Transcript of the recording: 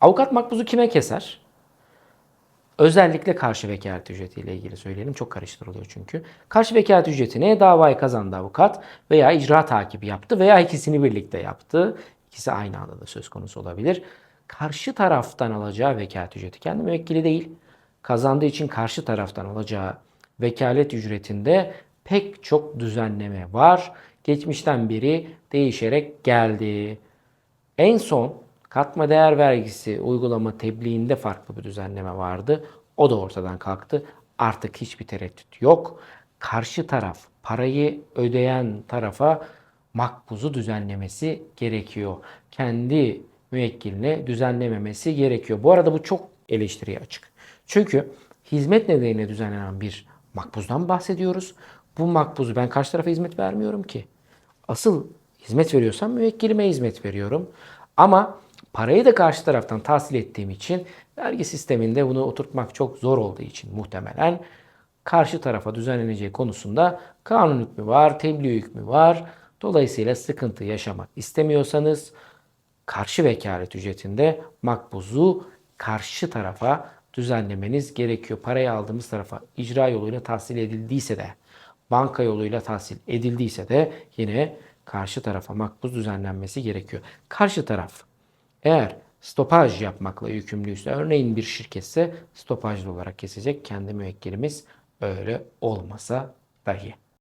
Avukat makbuzu kime keser? Özellikle karşı vekalet ücretiyle ilgili söyleyelim. Çok karıştırılıyor çünkü. Karşı vekalet ücretine davayı kazandı avukat veya icra takibi yaptı veya ikisini birlikte yaptı. İkisi aynı anda da söz konusu olabilir. Karşı taraftan alacağı vekalet ücreti kendi müvekkili değil. Kazandığı için karşı taraftan alacağı vekalet ücretinde pek çok düzenleme var. Geçmişten beri değişerek geldi. En son katma değer vergisi uygulama tebliğinde farklı bir düzenleme vardı. O da ortadan kalktı. Artık hiçbir tereddüt yok. Karşı taraf parayı ödeyen tarafa makbuzu düzenlemesi gerekiyor. Kendi müvekkiline düzenlememesi gerekiyor. Bu arada bu çok eleştiriye açık. Çünkü hizmet nedeniyle düzenlenen bir makbuzdan bahsediyoruz. Bu makbuzu ben karşı tarafa hizmet vermiyorum ki. Asıl hizmet veriyorsam müvekkilime hizmet veriyorum. Ama parayı da karşı taraftan tahsil ettiğim için vergi sisteminde bunu oturtmak çok zor olduğu için muhtemelen karşı tarafa düzenleneceği konusunda kanun hükmü var, tebliğ hükmü var. Dolayısıyla sıkıntı yaşamak istemiyorsanız karşı vekalet ücretinde makbuzu karşı tarafa düzenlemeniz gerekiyor. Parayı aldığımız tarafa icra yoluyla tahsil edildiyse de banka yoluyla tahsil edildiyse de yine karşı tarafa makbuz düzenlenmesi gerekiyor. Karşı taraf eğer stopaj yapmakla yükümlüyse örneğin bir şirketse stopajlı olarak kesecek kendi müvekkilimiz öyle olmasa dahi.